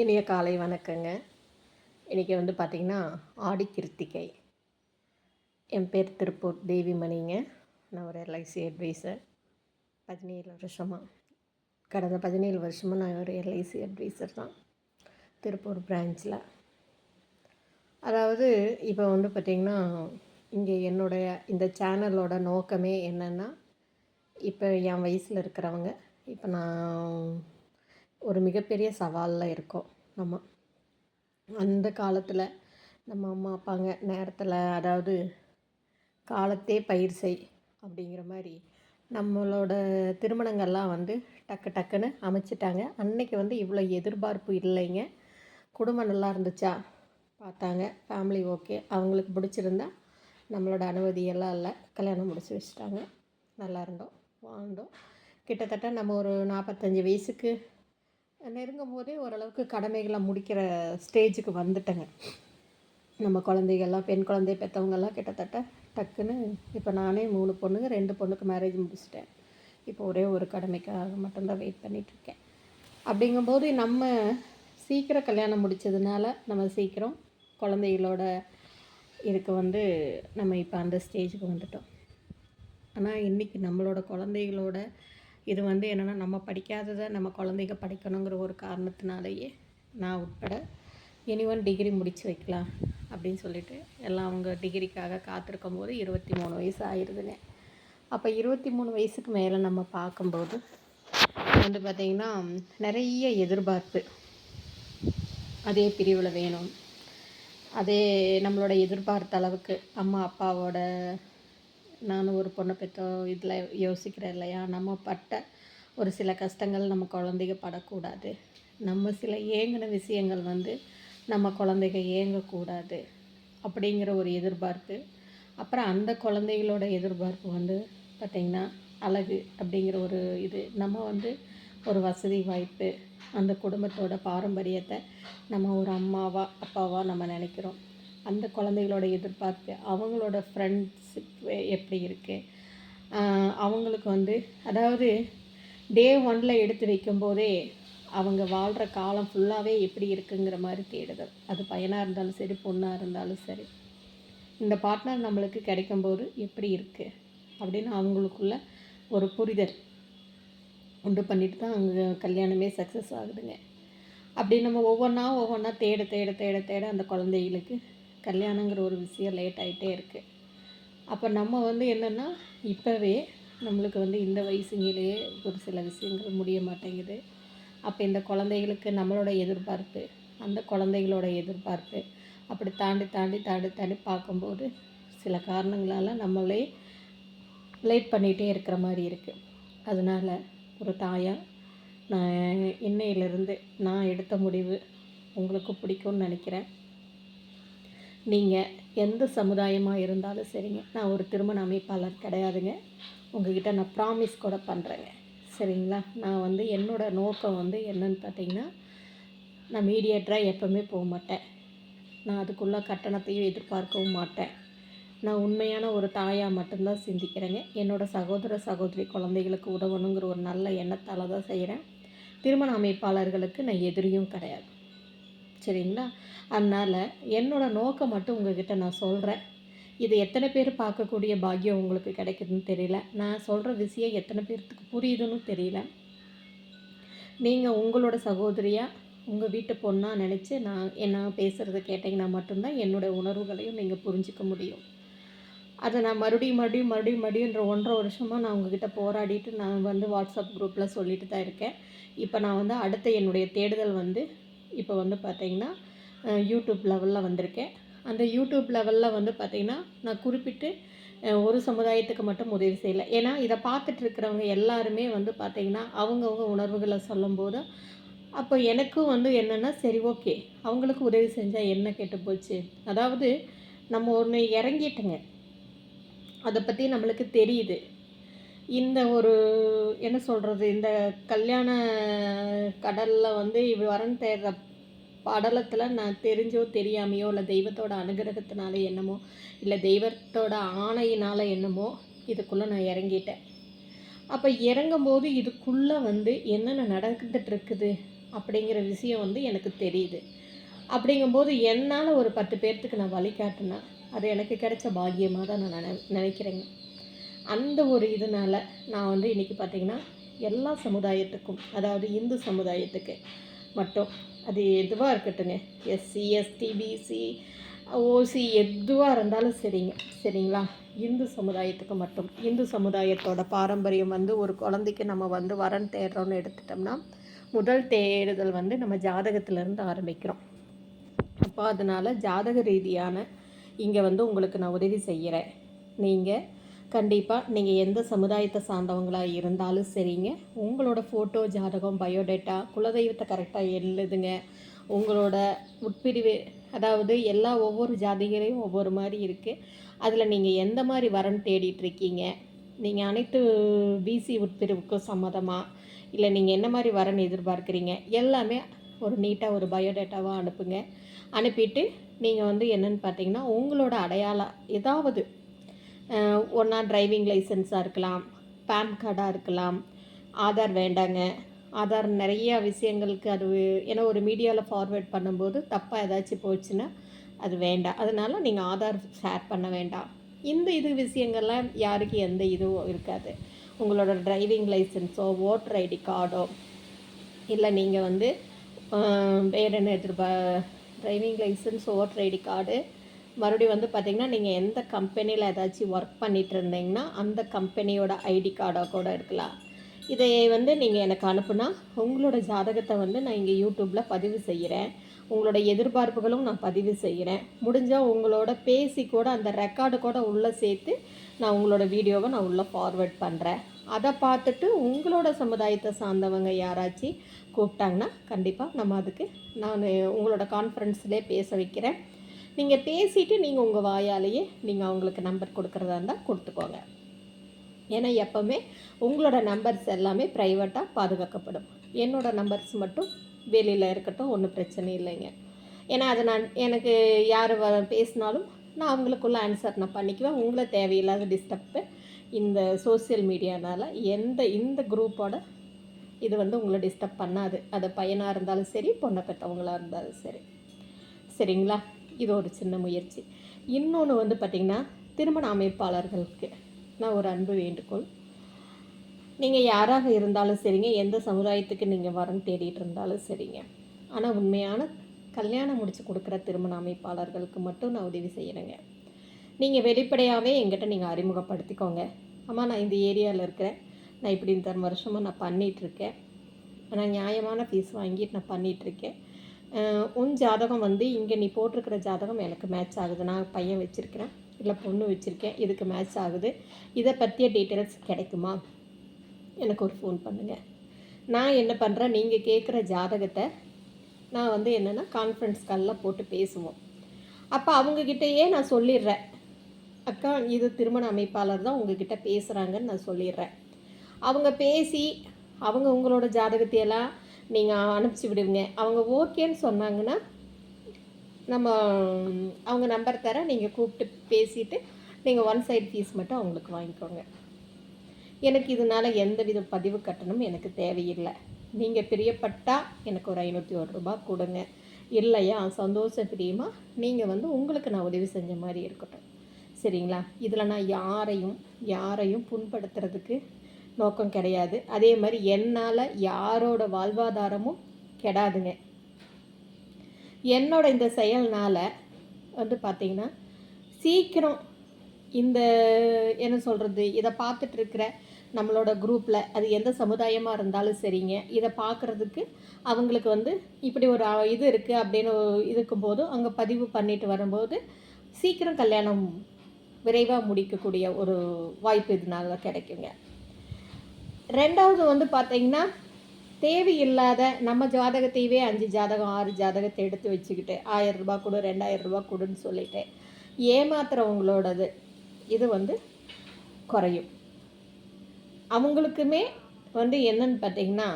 இனிய காலை வணக்கங்க. இன்றைக்கி வந்து பார்த்திங்கன்னா ஆடி கிருத்திகை. என் பேர் திருப்பூர் தேவிமணிங்க. நான் ஒரு எல்ஐசி அட்வைசர். பதினேழு வருஷமாக கடந்த பதினேழு வருஷமாக நான் ஒரு எல்ஐசி அட்வைசர் தான். திருப்பூர் பிரான்ச்சில் அதாவது இப்போ வந்து பார்த்திங்கன்னா இங்கே என்னுடைய இந்த சேனலோட நோக்கமே என்னென்னா இப்போ என் வயசில் இருக்கிறவங்க இப்போ நான் ஒரு மிகப்பெரிய சவாலில் இருக்கோம் நம்ம. அந்த காலத்தில் நம்ம அம்மா அப்பாங்க நேரத்தில் அதாவது காலத்தே பயிர் செய் அப்படிங்கிற மாதிரி நம்மளோட திருமணங்கள்லாம் வந்து டக்கு டக்குன்னு அமைச்சிட்டாங்க. அன்னைக்கு வந்து இவ்வளோ எதிர்பார்ப்பு இல்லைங்க. குடும்பம் நல்லா இருந்துச்சா? பார்த்தாங்க. ஃபேமிலி ஓகே அவங்களுக்கு பிடிச்சிருந்தா நம்மளோட அனுமதி எல்லாம் இல்லை. கல்யாணம் முடிச்சு வச்சுட்டாங்க. நல்லா இருந்தோம். வாழ்ந்தோம். கிட்டத்தட்ட நம்ம ஒரு நாற்பத்தஞ்சு வயசுக்கு நெருங்கும் போதே ஓரளவுக்கு கடமைகளை முடிக்கிற ஸ்டேஜுக்கு வந்துட்டேங்க. நம்ம குழந்தைகள்லாம் பெண் குழந்தை பெற்றவங்கெல்லாம் கிட்டத்தட்ட டக்குன்னு இப்போ நானே மூணு பொண்ணுங்க ரெண்டு பொண்ணுக்கு மேரேஜ் முடிச்சிட்டேன். இப்போ ஒரே ஒரு கடமைக்காக மட்டும்தான் வெயிட் பண்ணிகிட்ருக்கேன் அப்படிங்கும்போது நம்ம சீக்கிரம் கல்யாணம் முடித்ததுனால நம்ம சீக்கிரம் குழந்தைகளோட இதுக்கு வந்து நம்ம இப்போ அந்த ஸ்டேஜுக்கு வந்துட்டோம். ஆனால் இன்றைக்கி நம்மளோட குழந்தைகளோட இது வந்து என்னென்னா நம்ம படிக்காததை நம்ம குழந்தைங்க படிக்கணுங்கிற ஒரு காரணத்தினாலேயே நான் உட்பட இனிவன் டிகிரி முடித்து வைக்கலாம் அப்படின்னு சொல்லிட்டு எல்லாம் அவங்க டிகிரிக்காக காத்திருக்கும் போது இருபத்தி மூணு வயசு ஆயிடுதுங்க அப்போ இருபத்தி மூணு வயசுக்கு மேலே நம்ம பார்க்கும்போது வந்து பார்த்திங்கன்னா நிறைய எதிர்பார்ப்பு. அதே பிரிவில் வேணும். அதே நம்மளோட எதிர்பார்த்த அளவுக்கு அம்மா அப்பாவோட நான் ஒரு பொண்ணை பெற்றோ இதில் யோசிக்கிறேன் இல்லையா? நம்ம பட்ட ஒரு சில கஷ்டங்கள் நம்ம குழந்தைங்க படக்கூடாது. நம்ம சில ஏங்கின விஷயங்கள் வந்து நம்ம குழந்தைங்க ஏங்கக்கூடாது அப்படிங்கிற ஒரு எதிர்பார்ப்பு. அப்புறம் அந்த குழந்தைகளோட எதிர்பார்ப்பு வந்து பார்த்திங்கன்னா அழகு அப்படிங்கிற ஒரு இது. நம்ம வந்து ஒரு வசதி வாய்ப்பு. அந்த குடும்பத்தோட பாரம்பரியத்தை நம்ம ஒரு அம்மாவா அப்பாவா நம்ம நினைக்கிறோம். அந்த குழந்தைகளோட எதிர்பார்ப்பு அவங்களோட ஃப்ரெண்ட்ஷிப் எப்படி இருக்குது அவங்களுக்கு வந்து அதாவது டே ஒனில் எடுத்து வைக்கும்போதே அவங்க வாழ்கிற காலம் ஃபுல்லாகவே எப்படி இருக்குங்கிற மாதிரி தேடுதல். அது பையனாக இருந்தாலும் சரி பொண்ணாக இருந்தாலும் சரி. இந்த பார்ட்னர் நம்மளுக்கு கிடைக்கும்போது எப்படி இருக்குது அப்படின்னு அவங்களுக்குள்ள ஒரு புரிதல் உண்டு பண்ணிட்டு தான் அவங்க கல்யாணமே சக்ஸஸ் ஆகுதுங்க. அப்படி நம்ம ஒவ்வொன்றா ஒவ்வொன்றா தேட தேட தேட தேட அந்த குழந்தைகளுக்கு கல்யாணங்கிற ஒரு விஷயம் லேட் ஆகிட்டே இருக்குது அப்போ நம்ம வந்து என்னென்னா இப்போவே நம்மளுக்கு வந்து இந்த வயசுங்கிலேயே ஒரு சில விஷயங்கள் முடிய மாட்டேங்குது. அப்போ இந்த குழந்தைகளுக்கு நம்மளோட எதிர்பார்ப்பு அந்த குழந்தைகளோட எதிர்பார்ப்பு அப்படி தாண்டி தாண்டி தாண்டி தாண்டி பார்க்கும்போது சில காரணங்களால் நம்மளே லேட் பண்ணிகிட்டே இருக்கிற மாதிரி இருக்குது அதனால் ஒரு தாயாக நான் இன்னையிலிருந்து நான் எடுத்த முடிவு உங்களுக்கு பிடிக்கும்னு நினைக்கிறேன். நீங்கள் எந்த சமுதாயமாக இருந்தாலும் சரிங்க. நான் ஒரு திருமண அமைப்பாளர் கிடையாதுங்க. உங்ககிட்ட நான் ப்ராமிஸ் கூட பண்ணுறேங்க சரிங்களா? நான் வந்து என்னோடய நோக்கம் வந்து என்னன்னு பார்த்தீங்கன்னா நான் மீடியேட்டராக எப்போவுமே போக மாட்டேன். நான் அதுக்குள்ளே கட்டணத்தையும் எதிர்பார்க்கவும் மாட்டேன். நான் உண்மையான ஒரு தாயாக மட்டும்தான் சிந்திக்கிறேங்க. என்னோடய சகோதர சகோதரி குழந்தைகளுக்கு உதவணுங்கிற ஒரு நல்ல எண்ணத்தால் தான் செய்கிறேன் திருமண அமைப்பாளர்களுக்கு நான் எதிரியும் கிடையாது. சரிங்களா? அதனால் என்னோடய நோக்கம் மட்டும் உங்ககிட்ட நான் சொல்கிறேன் இது எத்தனை பேர் பார்க்கக்கூடிய பாக்கியம் உங்களுக்கு கிடைக்குதுன்னு தெரியல. நான் சொல்கிற விஷயம் எத்தனை பேர்த்துக்கு புரியுதுன்னு தெரியல. நீங்கள் உங்களோட சகோதரியாக உங்கள் வீட்டு பொண்ணாக நினச்சி நான் என்ன பேசுகிறத கேட்டிங்கன்னா மட்டும்தான் என்னோடய உணர்வுகளையும் நீங்கள் புரிஞ்சிக்க முடியும். அதை நான் மறுபடியும் மறுபடியும் மறுபடியும் மறுபடியும்ன்ற ஒன்றரை வருஷமாக நான் உங்ககிட்ட போராடிட்டு நான் வந்து வாட்ஸ்அப் குரூப்பில் சொல்லிட்டு தான் இருக்கேன். இப்போ நான் வந்து அடுத்த என்னுடைய தேடுதல் வந்து இப்போ வந்து பார்த்திங்கன்னா யூடியூப் லெவலில் வந்திருக்கேன். அந்த யூடியூப் லெவலில் வந்து பார்த்திங்கன்னா நான் குறிப்பிட்டு ஒரு சமுதாயத்துக்கு மட்டும் உதவி செய்யலை. ஏன்னா இதை பார்த்துட்டு இருக்கிறவங்க எல்லாருமே வந்து பார்த்திங்கன்னா அவங்கவுங்க உணர்வுகளை சொல்லும்போது அப்போ எனக்கும் வந்து என்னென்னா சரி ஓகே. அவங்களுக்கு உதவி செஞ்சால் என்ன கெட்டு போச்சு? அதாவது நம்ம ஒன்று இறங்கிட்டோங்க. அதை பற்றி நம்மளுக்கு தெரியுது. இந்த ஒரு என்ன சொல்கிறது இந்த கல்யாண கடலில் வந்து வரன் தேடுற படலத்தில் நான் தெரிஞ்சோ தெரியாமையோ இல்லை தெய்வத்தோட அனுகிரகத்தினால என்னமோ இல்லை தெய்வத்தோட ஆணையினால் என்னமோ இதுக்குள்ளே நான் இறங்கிட்டேன். அப்போ இறங்கும்போது இதுக்குள்ளே வந்து என்னென்ன நடந்துட்டு இருக்குது அப்படிங்கிற விஷயம் வந்து எனக்கு தெரியுது. அப்படிங்கும்போது என்னால் ஒரு பத்து பேர்த்துக்கு நான் வழிகாட்டினா அது எனக்கு கிடைச்ச பாக்கியமாக தான் நான் நினை நினைக்கிறேங்க. அந்த ஒரு இதனால நான் வந்து இன்றைக்கி பார்த்திங்கன்னா எல்லா சமுதாயத்துக்கும் அதாவது இந்து சமுதாயத்துக்கு மட்டும் அது எதுவாக இருக்கட்டுங்க எஸ்சி எஸ்டி பிசி ஓசி எதுவாக இருந்தாலும் சரிங்க. சரிங்களா? இந்து சமுதாயத்துக்கு மட்டும். இந்து சமுதாயத்தோட பாரம்பரியம் வந்து ஒரு குழந்தைக்கு நம்ம வந்து வரன் தேடுறோன்னு எடுத்துட்டோம்னா முதல் தேடுதல் வந்து நம்ம ஜாதகத்திலேருந்து ஆரம்பிக்கிறோம். அப்போ அதனால் ஜாதக ரீதியான இங்கே வந்து உங்களுக்கு நான் உதவி செய்கிறேன் நீங்கள் கண்டிப்பாக நீங்கள் எந்த சமுதாயத்தை சார்ந்தவங்களாக இருந்தாலும் சரிங்க. உங்களோட ஃபோட்டோ ஜாதகம் பயோடேட்டா குலதெய்வத்தை கரெக்டாக எழுதுங்க. உங்களோட உட்பிரிவு அதாவது எல்லா ஒவ்வொரு ஜாதிகளையும் ஒவ்வொரு மாதிரி இருக்குது அதில் நீங்கள் எந்த மாதிரி வரன் தேடிட்டுருக்கீங்க நீங்கள் அனைத்து பிசி உட்பிரிவுக்கும் சம்மதமாக இல்லை நீங்கள் என்ன மாதிரி வரன் எதிர்பார்க்குறீங்க? எல்லாமே ஒரு நீட்டாக ஒரு பயோடேட்டாவாக அனுப்புங்க. அனுப்பிட்டு நீங்கள் வந்து என்னென்னு பார்த்தீங்கன்னா உங்களோட அடையாளம் ஏதாவது ஒன்றா டிரைவிங் லைசன்ஸாக இருக்கலாம் பேன் கார்டாக இருக்கலாம் ஆதார் வேண்டாங்க. ஆதார் நிறையா விஷயங்களுக்கு அது ஏன்னா ஒரு மீடியாவில் ஃபார்வேர்ட் பண்ணும்போது தப்பாக ஏதாச்சும் போச்சுன்னா அது வேண்டாம். அதனால் நீங்கள் ஆதார் ஷேர் பண்ண வேண்டாம். இந்த இது விஷயங்கள்லாம் யாருக்கு எந்த இதுவும் இருக்காது. உங்களோட டிரைவிங் லைசன்ஸோ ஓட்டர் ஐடி கார்டோ இல்லை நீங்கள் வந்து வேறு என்ன எதிர்பா driving licence voter ID card மறுபடியும் வந்து பார்த்திங்கன்னா நீங்கள் எந்த கம்பெனியில் ஏதாச்சும் ஒர்க் பண்ணிகிட்டு இருந்தீங்கன்னா அந்த கம்பெனியோட ஐடி கார்டாக கூட இருக்கலாம். இதை வந்து நீங்கள் எனக்கு அனுப்புனா உங்களோட ஜாதகத்தை வந்து நான் இங்கே யூடியூப்பில் பதிவு செய்கிறேன் உங்களோட எதிர்பார்ப்புகளும் நான் பதிவு செய்கிறேன் முடிஞ்சால் உங்களோட பேசி கூட அந்த ரெக்கார்டு கூட உள்ளே சேர்த்து நான் உங்களோட வீடியோவை நான் உள்ளே ஃபார்வேர்ட் பண்ணுறேன் அதை பார்த்துட்டு உங்களோட சமுதாயத்தை சார்ந்தவங்க யாராச்சும் கூப்பிட்டாங்கன்னா கண்டிப்பாக நம்ம அதுக்கு நான் உங்களோட கான்ஃபரன்ஸ்லேயே பேச வைக்கிறேன். நீங்கள் பேசிவிட்டு நீங்கள் உங்கள் வாயாலேயே நீங்கள் அவங்களுக்கு நம்பர் கொடுக்குறதா இருந்தால் கொடுத்துக்கோங்க. ஏன்னா எப்போவுமே உங்களோட நம்பர்ஸ் எல்லாமே ப்ரைவேட்டாக பாதுகாக்கப்படும். என்னோடய நம்பர்ஸ் மட்டும் வெளியில் இருக்கட்டும் ஒன்றும் பிரச்சனை இல்லைங்க. ஏன்னா அதை நான் எனக்கு யார் வ பேசினாலும் நான் அவங்களுக்குள்ள ஆன்சர் நான் பண்ணிக்குவேன். உங்களை தேவையில்லாத டிஸ்டர்ப்பு இந்த சோசியல் மீடியானால் எந்த இந்த குரூப்போட இது வந்து உங்களை டிஸ்டர்ப் பண்ணாது. அது பையனாக இருந்தாலும் சரி பொண்ணை பெற்றவங்களாக இருந்தாலும் சரி. சரிங்களா? இது ஒரு சின்ன முயற்சி. இன்னொன்று வந்து பார்த்திங்கன்னா திருமண அமைப்பாளர்களுக்கு நான் ஒரு அன்பு வேண்டுகோள். நீங்கள் யாராக இருந்தாலும் சரிங்க எந்த சமுதாயத்துக்கு நீங்கள் வரம் தேடிட்டு இருந்தாலும் சரிங்க. ஆனால் உண்மையான கல்யாணம் முடித்து கொடுக்குற திருமண அமைப்பாளர்களுக்கு மட்டும் நான் உதவி செய்கிறேங்க நீங்கள் வெளிப்படையாகவே எங்கிட்ட நீங்கள் அறிமுகப்படுத்திக்கோங்க. அம்மா நான் இந்த ஏரியாவில் இருக்கிறேன். நான் இப்படி இந்த வருஷமாக நான் பண்ணிகிட்ருக்கேன் நான் நியாயமான ஃபீஸ் வாங்கிட்டு நான் பண்ணிகிட்ருக்கேன் உன் ஜாதகம் வந்து இங்கே நீ போட்டிருக்கிற ஜாதகம் எனக்கு மேட்ச் ஆகுது. நான் பையன் வச்சுருக்கிறேன். இல்லை பொண்ணு வச்சுருக்கேன். இதுக்கு மேட்ச் ஆகுது. இதை பற்றிய டீட்டெயில்ஸ் கிடைக்குமா? எனக்கு ஒரு ஃபோன் பண்ணுங்கள் நான் என்ன பண்ணுறேன் நீங்கள் கேட்குற ஜாதகத்தை நான் வந்து என்னென்னா கான்ஃபரன்ஸ் காலில் போட்டு பேசுவோம். அப்போ அவங்கக்கிட்டயே நான் சொல்லிடுறேன். அக்கா இது திருமண அமைப்பாளர் தான் உங்ககிட்ட பேசுகிறாங்கன்னு நான் சொல்லிடுறேன். அவங்க பேசி அவங்க உங்களோட ஜாதகத்தையெல்லாம் நீங்கள் அனுப்பிச்சி விடுவீங்க அவங்க ஓகேன்னு சொன்னாங்கன்னா நம்ம அவங்க நம்பர் தர நீங்கள் கூப்பிட்டு பேசிவிட்டு நீங்கள் ஒன் சைடு ஃபீஸ் மட்டும் அவங்களுக்கு வாங்கிக்கோங்க. எனக்கு இதனால் எந்த வித பதிவு கட்டணம் எனக்கு தேவையில்லை. நீங்கள் பிரியப்பட்டால் எனக்கு ஒரு ஐநூற்றி ஒரு ரூபா கொடுங்க. இல்லையா சந்தோஷம் பிரியமாக நீங்கள் வந்து உங்களுக்கு நான் உதவி செஞ்ச மாதிரி இருக்கட்டும். சரிங்களா? இதில் நான் யாரையும் யாரையும் புண்படுத்துறதுக்கு நோக்கம் கிடையாது. அதே மாதிரி என்னால் யாரோட வாழ்வாதாரமும் கெடாதுங்க. என்னோட இந்த செயல்னால் வந்து பார்த்திங்கன்னா சீக்கிரம் இந்த என்ன சொல்கிறது இதை பார்த்துட்ருக்கிற நம்மளோட குரூப்பில் அது எந்த சமுதாயமாக இருந்தாலும் சரிங்க. இதை பார்க்குறதுக்கு அவங்களுக்கு வந்து இப்படி ஒரு இது இருக்குது அப்படின்னு இருக்கும்போது அங்கே பதிவு பண்ணிட்டு வரும்போது சீக்கிரம் கல்யாணம் விரைவாக முடிக்கக்கூடிய ஒரு வாய்ப்பு இதனால கிடைக்குங்க. ரெண்டாவது வந்து பார்த்திங்கன்னா தேவையில்லாத நம்ம ஜாதகத்தையவே அஞ்சு ஜாதகம் ஆறு ஜாதகத்தை எடுத்து வச்சுக்கிட்டு ஆயிரம் ரூபா கொடு ரெண்டாயிரம் ரூபா கொடுன்னு சொல்லிட்டு ஏமாத்துறவங்களோடது இது வந்து குறையும். அவங்களுக்குமே வந்து என்னன்னு பார்த்தீங்கன்னா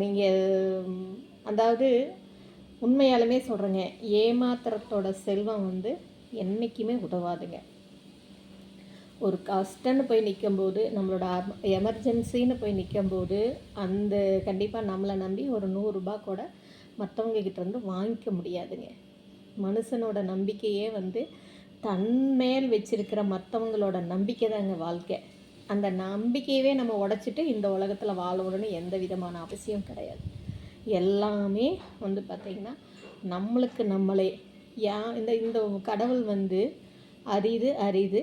நீங்கள் அதாவது உண்மையாலுமே சொல்கிறேங்க ஏமாத்திரத்தோட செல்வம் வந்து என்றைக்குமே உதவாதுங்க. ஒரு கஷ்டன்னு போய் நிற்கும்போது நம்மளோட எமர்ஜென்சின்னு போய் நிற்கும்போது அந்த கண்டிப்பாக நம்மளை நம்பி ஒரு நூறுரூபா கூட மற்றவங்க இருந்து வாங்கிக்க முடியாதுங்க. மனுஷனோட நம்பிக்கையே வந்து தன்மேல் வச்சிருக்கிற மற்றவங்களோட நம்பிக்கை தாங்க வாழ்க்கை. அந்த நம்பிக்கையவே நம்ம உடச்சிட்டு இந்த உலகத்தில் வாழணும்னு எந்த விதமான அவசியம் கிடையாது. எல்லாமே வந்து பார்த்திங்கன்னா நம்மளுக்கு நம்மளே. யா இந்த இந்த கடவுள் வந்து அரிது அரிது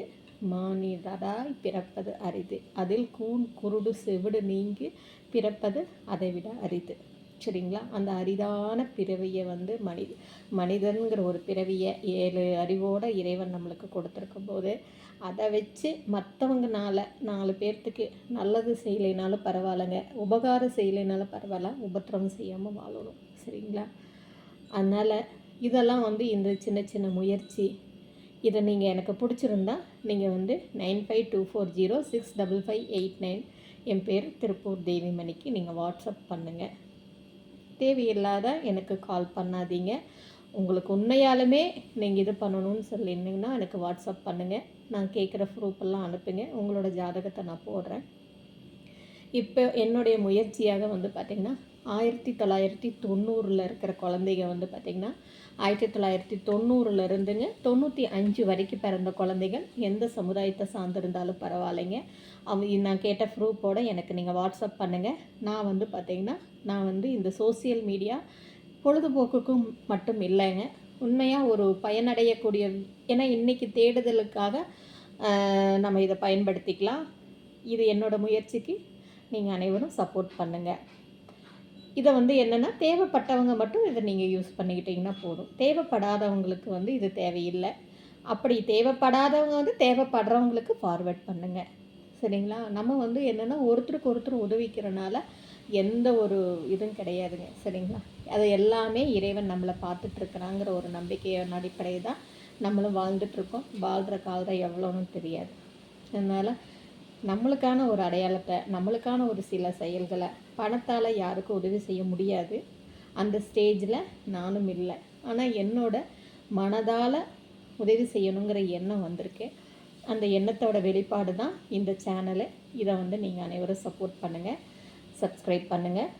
மானிடராய் பிறப்பது அரிது. அதில் கூன் குருடு செவிடு நீங்கி பிறப்பது அதை விட அரிது. சரிங்களா? அந்த அரிதான பிறவியை வந்து மனித மனிதன்கிற ஒரு பிறவியை ஏழு அறிவோட இறைவன் நம்மளுக்கு கொடுத்துருக்கும் போது அதை வச்சு மற்றவங்கனால நாலு பேர்த்துக்கு நல்லது செய்யலைனாலும் பரவாயில்லைங்க. உபகாரம் செய்யலைனாலும் பரவாயில்ல. உபத்திரவம் செய்யாமல் வாழணும். சரிங்களா? அதனால் இதெல்லாம் வந்து இந்த சின்ன சின்ன முயற்சி இதை நீங்கள் எனக்கு பிடிச்சிருந்தா நீங்கள் வந்து nine five two four zero six double five eight nine என் பேர் திருப்பூர் தேவிமணிக்கு நீங்கள் வாட்ஸ்அப் பண்ணுங்கள் தேவையில்லாத எனக்கு கால் பண்ணாதீங்க. உங்களுக்கு உண்மையாலுமே நீங்கள் இது பண்ணணும்னு சொல்லியிருந்தீங்கன்னா எனக்கு வாட்ஸ்அப் பண்ணுங்கள் நான் கேட்குற ப்ரூஃபெல்லாம் அனுப்புங்க. உங்களோட ஜாதகத்தை நான் போடுறேன். இப்போ என்னுடைய முயற்சியாக வந்து பார்த்திங்கன்னா ஆயிரத்தி தொள்ளாயிரத்தி தொண்ணூறில் இருக்கிற குழந்தைங்க வந்து பார்த்திங்கன்னா ஆயிரத்தி தொள்ளாயிரத்தி தொண்ணூறுலேருந்துங்க தொண்ணூற்றி அஞ்சு வரைக்கும் பிறந்த குழந்தைகள். எந்த சமுதாயத்தை சார்ந்திருந்தாலும் பரவாயில்லைங்க. அவங்க நான் கேட்ட ப்ரூஃபோடு எனக்கு நீங்கள் வாட்ஸ்அப் பண்ணுங்கள் நான் வந்து பார்த்திங்கன்னா நான் வந்து இந்த சோசியல் மீடியா பொழுதுபோக்குக்கும் மட்டும் இல்லைங்க. உண்மையாக ஒரு பயனடையக்கூடிய ஏன்னா இன்றைக்கி தேடுதலுக்காக நம்ம இதை பயன்படுத்திக்கலாம். இது என்னோடய முயற்சிக்கு நீங்கள் அனைவரும் சப்போர்ட் பண்ணுங்கள் இதை வந்து என்னென்னா தேவைப்பட்டவங்க மட்டும் இதை நீங்கள் யூஸ் பண்ணிக்கிட்டிங்கன்னா போதும். தேவைப்படாதவங்களுக்கு வந்து இது தேவையில்லை. அப்படி தேவைப்படாதவங்க வந்து தேவைப்படுறவங்களுக்கு ஃபார்வேர்ட் பண்ணுங்கள் சரிங்களா? நம்ம வந்து என்னென்னா ஒருத்தருக்கு ஒருத்தர் உதவிக்கிறனால எந்த ஒரு இதுவும் கிடையாதுங்க. சரிங்களா? அதை எல்லாமே இறைவன் நம்மளை பார்த்துட்ருக்குறாங்கிற ஒரு நம்பிக்கையின் அடிப்படையை தான் நம்மளும் வாழ்ந்துட்டுருக்கோம் வாழ்கிற காலம் எவ்வளோன்னு தெரியாது. அதனால் நம்மளுக்கான ஒரு அடையாளத்தை நம்மளுக்கான ஒரு சில செயல்களை பணத்தால் யாருக்கும் உதவி செய்ய முடியாது. அந்த ஸ்டேஜில் நானும் இல்லை. ஆனால் என்னோட மனதால் உதவி செய்யணுங்கிற எண்ணம் வந்திருக்கு. அந்த எண்ணத்தோட வெளிப்பாடு தான் இந்த சேனலு இதை வந்து நீங்கள் அனைவரும் சப்போர்ட் பண்ணுங்கள் சப்ஸ்கிரைப் பண்ணுங்கள்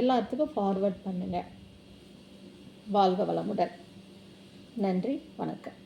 எல்லாத்துக்கும் ஃபார்வர்ட் பண்ணுங்கள் வாழ்க வளமுடன். நன்றி. வணக்கம்.